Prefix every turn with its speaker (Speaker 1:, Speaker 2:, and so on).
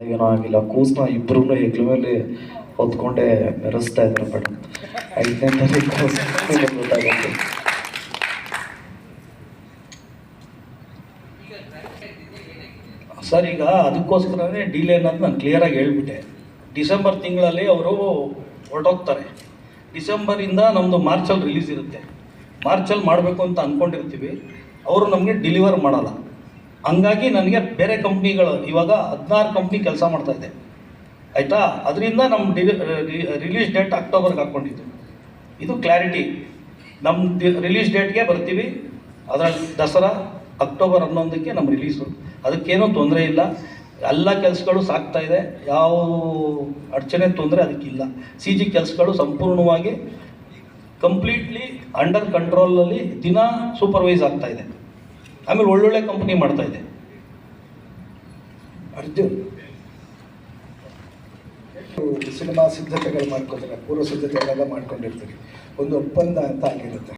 Speaker 1: ಏನೂ ಆಗಿಲ್ಲ ಕೂಸ್ನ ಇಬ್ರು ಹೆಗ್ಲ ಮೇಲೆ ಹೊತ್ಕೊಂಡೆ ಮೆರೆಸ್ತಾ ಇದ್ರು ಮೇಡಮ್ ಐದನೇ ಗೊತ್ತಾಗುತ್ತೆ
Speaker 2: ಸರ್, ಈಗ ಅದಕ್ಕೋಸ್ಕರನೇ ಡಿಲೇ ಅನ್ನೋದು ನಾನು ಕ್ಲಿಯರಾಗಿ ಹೇಳ್ಬಿಟ್ಟೆ. ಡಿಸೆಂಬರ್ ತಿಂಗಳಲ್ಲಿ ಅವರು ಹೊರಟೋಗ್ತಾರೆ. ಡಿಸೆಂಬರಿಂದ ನಮ್ಮದು ಮಾರ್ಚಲ್ಲಿ ರಿಲೀಸ್ ಇರುತ್ತೆ. ಮಾರ್ಚಲ್ಲಿ ಮಾಡಬೇಕು ಅಂತ ಅಂದ್ಕೊಂಡಿರ್ತೀವಿ ಅವರು ನಮಗೆ ಡಿಲಿವರ್ ಮಾಡಲ್ಲ. ಹಂಗಾಗಿ ನನಗೆ ಬೇರೆ ಕಂಪ್ನಿಗಳು ಇವಾಗ ಹದಿನಾರು ಕಂಪ್ನಿ ಕೆಲಸ ಮಾಡ್ತಾ ಇದೆ. ಆಯಿತಾ? ಅದರಿಂದ ನಮ್ಮ ರಿಲೀಸ್ ಡೇಟ್ ಅಕ್ಟೋಬರ್ಗೆ ಹಾಕ್ಕೊಂಡಿದ್ದು ಇದು ಕ್ಲಾರಿಟಿ ನಮ್ಮ ರಿಲೀಸ್ ಡೇಟ್ಗೆ ಬರ್ತೀವಿ. ಅದರಲ್ಲಿ ದಸರಾ ಅಕ್ಟೋಬರ್ ಹನ್ನೊಂದಕ್ಕೆ ನಮ್ಮ ರಿಲೀಸು ಅದಕ್ಕೇನೂ ತೊಂದರೆ ಇಲ್ಲ. ಎಲ್ಲ ಕೆಲಸಗಳು ಸಾಗ್ತಾ ಇದೆ. ಯಾವ ಅಡಚಣೆ ತೊಂದರೆ ಅದಕ್ಕಿಲ್ಲ. ಸಿ ಜಿ ಕೆಲಸಗಳು ಸಂಪೂರ್ಣವಾಗಿ ಕಂಪ್ಲೀಟ್ಲಿ ಅಂಡರ್ ಕಂಟ್ರೋಲಲ್ಲಿ ದಿನ ಸೂಪರ್ವೈಸ್ ಆಗ್ತಾಯಿದೆ ಆಮೇಲೆ ಒಳ್ಳೊಳ್ಳೆ ಕಂಪ್ನಿ ಮಾಡ್ತಾ ಇದೆ.
Speaker 3: ಅರ್ಜುನ್, ಸಿನಿಮಾ ಸಿದ್ಧತೆಗಳು ಮಾಡ್ಕೊತಾರೆ ಪೂರ್ವ ಸಿದ್ಧತೆಗಳೆಲ್ಲ ಮಾಡ್ಕೊಂಡಿರ್ತೀರಿ. ಒಂದು ಒಪ್ಪಂದ ಅಂತ ಆಗಿರುತ್ತೆ.